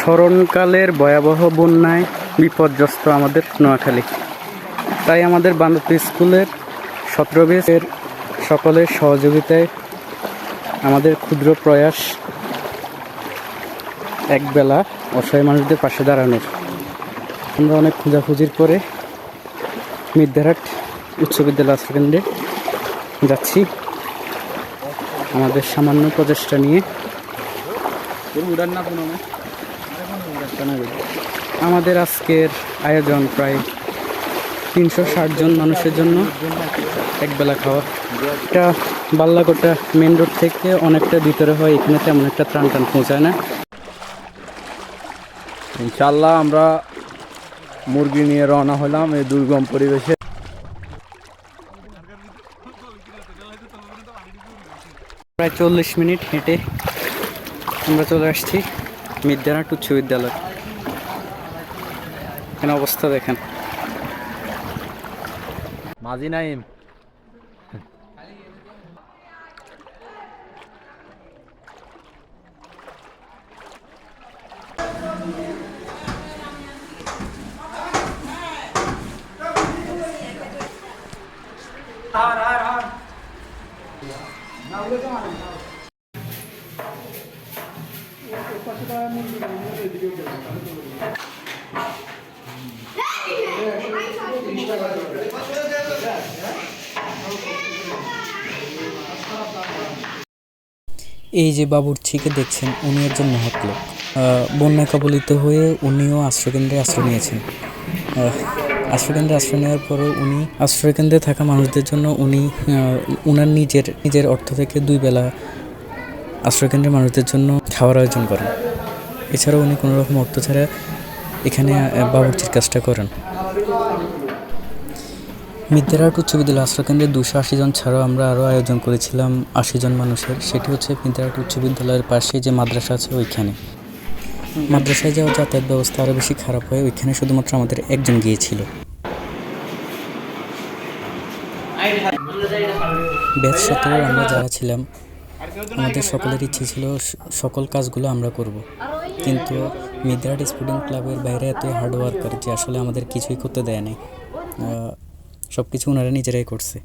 স্মরণকালের ভয়াবহ বন্যায় বিপর্যস্ত আমাদের নোয়াখালী। তাই আমাদের বান্ধব স্কুলের সতেরো সকলের সহযোগিতায় আমাদের ক্ষুদ্র প্রয়াস একবেলা অসহায় মানুষদের পাশে দাঁড়ানোর। আমরা অনেক খোঁজাখুঁজির পরে মির্ধারহাট উচ্চ বিদ্যালয় আশ্রয়কেন্দ্রে যাচ্ছি। আমাদের সামান্য প্রচেষ্টা নিয়ে। আমাদের আজকের আয়োজন প্রায় তিনশো ষাট জন মানুষের জন্য একবেলা খাওয়া। এটা বাল্লাকোটা মেন রোড থেকে অনেকটা ভিতরে হয় এখানে তেমন একটা ত্রাণ টান পৌঁছায় না। ইনশাল্লাহ আমরা মুরগি নিয়ে রওনা হলাম এই দুর্গম পরিবেশে। প্রায় চল্লিশ মিনিট হেঁটে আমরা চলে আসছি। মিদ্যানাট উচ্চ বিদ্যালয়। এখানে অবস্থা দেখেন। মাঝি নাইম। এই যে বাবুর্চিকে দেখছেন, উনি একজন মহৎ লোক। বন্যা কবলিত হয়ে উনিও আশ্রয়কেন্দ্রে আশ্রয় নিয়েছেন। আশ্রয়কেন্দ্রে আশ্রয় নেওয়ার পরও উনি আশ্রয়কেন্দ্রে থাকা মানুষদের জন্য উনি উনার নিজের নিজের অর্থ থেকে দুই বেলা আশ্রয়কেন্দ্রের মানুষদের জন্য খাওয়ার আয়োজন করেন। এছাড়াও উনি কোনো রকম অর্থ ছাড়া এখানে বাবুর্চির কাজটা করেন। মিদ্যারাট উচ্চ বিদ্যালয় আশ্রয়কেন্দ্রে দুশো আশি জন ছাড়াও আমরা আরও আয়োজন করেছিলাম আশি জন মানুষের। সেটি হচ্ছে মিদ্যারাট উচ্চ বিদ্যালয়ের পাশে যে মাদ্রাসা আছে ওইখানে। মাদ্রাসায় যাওয়া যাতায়াত ব্যবস্থা আরও বেশি খারাপ হয় ওইখানে শুধুমাত্র আমাদের একজন গিয়েছিল। ব্যাচ সতেরো আমরা যারা ছিলাম আমাদের সকলের ইচ্ছে ছিল সকল কাজগুলো আমরা করব। কিন্তু মিদ্রাট স্টুডেন্ট ক্লাবের বাইরে এত হার্ড ওয়ার্কার যে আসলে আমাদের কিছুই করতে দেয় নাই। সব কিছু ওনারা নিজেরাই করছে।